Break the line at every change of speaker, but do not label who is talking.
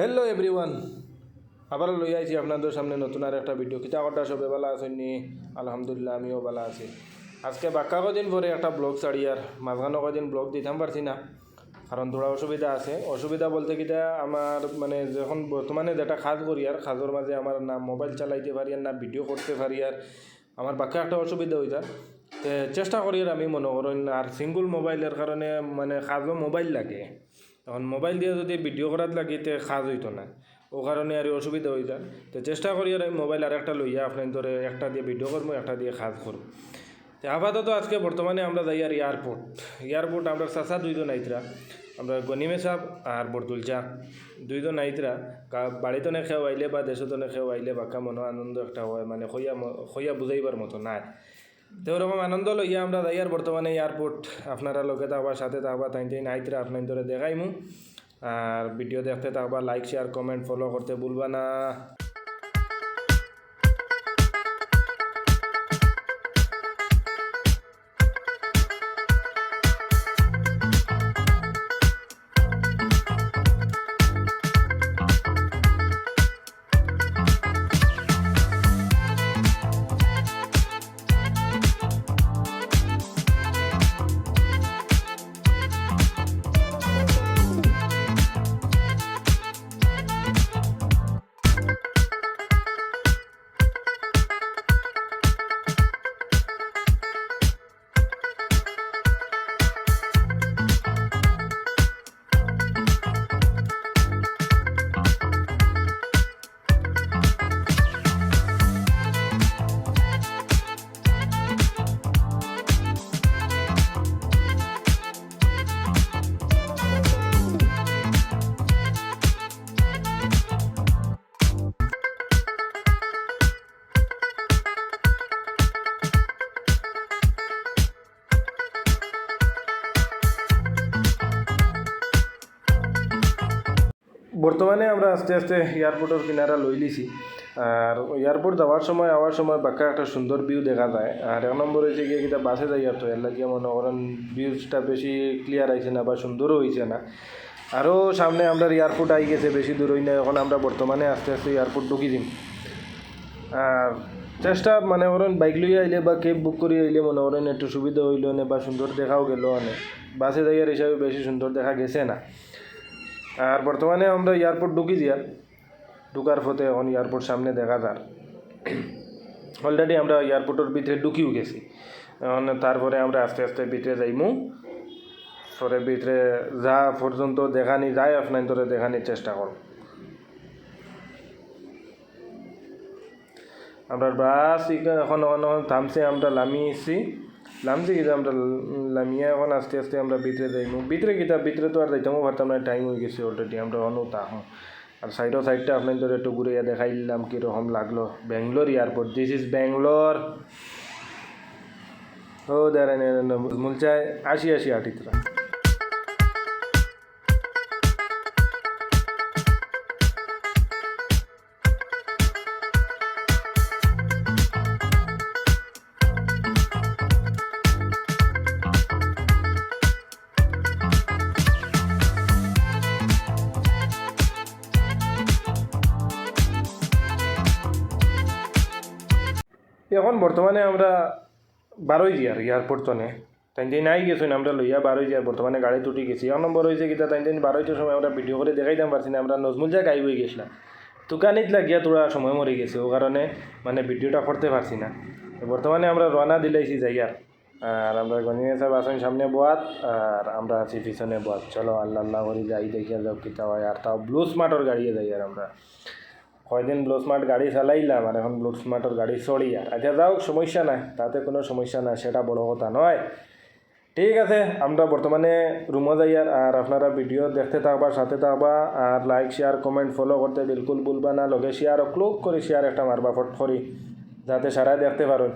Hello everyone আবার লই আইছি আপনাদের সামনে নতুন আর একটা ভিডিও কিতা কটা সবে ভালো আছেন নি? আলহামদুলিল্লাহ, আমিও ভালো আছি। আজকে বাক্কা কদিন পরে একটা ব্লগ ছাড়ি আর মাঝখানে কদিন ব্লগ দিতাম, পারছি না। কারণ থোড়া অসুবিধা আছে। অসুবিধা বলতে কিটা আমার মানে যখন বর্তমানে যেটা কাজ করি আর কাজের মাঝে আমার না মোবাইল চালাইতে পারি আর, না ভিডিও করতে পারি আর আমার বাক্কা একটা অসুবিধা হয়ে যায়। চেষ্টা করি আর আমি মনে করেন আর সিঙ্গল মোবাইলের কারণে মানে কাজও মোবাইল লাগে। এখন মোবাইল দিয়ে যদি ভিডিও করার লাগি তে কাজ হইতো না ও কারণে আর অসুবিধা হয়ে যায়। তো চেষ্টা করি আর মোবাইল আর একটা লইয়া আপনার ধরে একটা দিয়ে ভিডিও করব একটা দিয়ে কাজ করব তো আপাতত আজকে বর্তমানে আমরা যাই আর এয়ারপোর্ট এয়ারপোর্ট আমরা চাচা দুইজন আইতরা আমরা গনিমে সাহ আর বরদুল চা দুইজন আইতরা বাড়িতে নে খেয়ে আইলে বা দেশত নে খেয়ে আইলে বাক্কা মনে আনন্দ একটা হয় মানে খইয়া খইয়া বুঝাইবার মতো নাই। তো ওরকম আনন্দ লইয়া আমরা যাই আর বর্তমানে এয়ারপোর্ট আপনারা লোকে থাকবা, সাথে থাকবা, তাই তাই নাইতরা আপনার ধরে দেখাইমু। আর ভিডিও দেখতে থাকবা লাইক শেয়ার কমেন্ট ফলো করতে ভুলবা না। বর্তমানে আমরা আস্তে আস্তে এয়ারপোর্টের কিনারা লই লিছি। আর এয়ারপোর্ট যাওয়ার সময়, আওয়ার সময় বাক্কা একটা সুন্দর ভিউ দেখা যায়। আর এক নম্বর হয়েছে গিয়ে কিতা বাসে যাই আর তো এর লাগিয়ে মনে করেন ভিউজটা বেশি ক্লিয়ার আইছে না বা সুন্দরও হয়েছে না। আরও সামনে আমরা এয়ারপোর্ট আই গেছে, বেশি দূর হই না এখন আমরা বর্তমানে আস্তে আস্তে এয়ারপোর্ট ঢুকি দিম। আর চেষ্টা মানে করেন বাইক লই আইলে বা কেব বুক করে আইলে মনে করেন একটু সুবিধা হইল না বা সুন্দর দেখাও গেল অনেক বাসে যাইয়ার হিসাবে বেশি সুন্দর দেখা গেছে না। আর বর্তমানে আমরা এয়ারপোর্ট ঢুকি দিয়ার ঢুকার পথে এখন এয়ারপোর্ট সামনে দেখা যার। অলরেডি আমরা এয়ারপোর্টের ভিতরে ঢুকিও গেছি। তারপরে আমরা আস্তে আস্তে ভিতরে যাইমু। পরে ভিতরে যা পর্যন্ত দেখানি যায় আপনার ধরে দেখানির চেষ্টা করব আমরা বাস এখন এখন থামছে, আমরা লামিয়েছি লামছি কিন্তু আমরা লামিয়া এখন আস্তে আস্তে আমরা ভিতরে যাইমু। ভিতরে কিতা ভিতরে তো আর যাইতামও পারতাম না টাইম হয়ে গেছে অলরেডি আমরা অনু তাহম আর সাইডও সাইডটা আপনার ধরে একটু ঘুরে দেখাইলাম কীরকম লাগল। Bangalore airport this is Bangalore. ও দাঁড়ান, মুলচায়, আসি আসি, আটিতরা। এখন বর্তমানে আমরা বারোই এয়ারপোর্ট তনে তাই দিন নাই গেছেন আমরা লইয়া বারোই জিয়ার বর্তমানে গাড়ি তুটি গেছি। এক নম্বর হয়েছে কিতা তাই দিন বারোইটার সময় আমরা ভিডিও করে দেখাইতাম পারছি না, আমরা নজমুল জায়গা গাই হয়ে গেছিলাম তুকানিত লাগিয়া তোরা সময় মরে গেছে, ও কারণে মানে ভিডিওটা করতে পারছি না। বর্তমানে আমরা রওনা দিলাইছি যাইয়ার আর আর আমরা গনিয়া সাহেব আসেন সামনে বোয়াত, আর আমরা আছি পিছনে বোয়াত। চলো আল্লাহ আল্লাহ করে, যাই দেখিয়া যাও কিতা হয়। আর তাও ব্লু স্মার্টর গাড়িয়ে যাই আর আমরা। কয়দিন ব্লু স্মার্ট গাড়ি চালাইলাম আর এখন ব্লু স্মার্টের গাড়ি চড়ি আর আচ্ছা যাও সমস্যা নাই। তাতে কোনো সমস্যা নাই, সেটা বড় কথা নয়। ঠিক আছে, আমরা বর্তমানে রুমে যাই আর আপনারা ভিডিও দেখতে থাকবা, সাথে থাকবা, আর লাইক শেয়ার কমেন্ট ফলো করতে বিলকুল ভুলবা না। লগে শেয়ার ক্লোক করে শেয়ার একটা মারবা, ফট করি, যাতে সারাই দেখতে পারো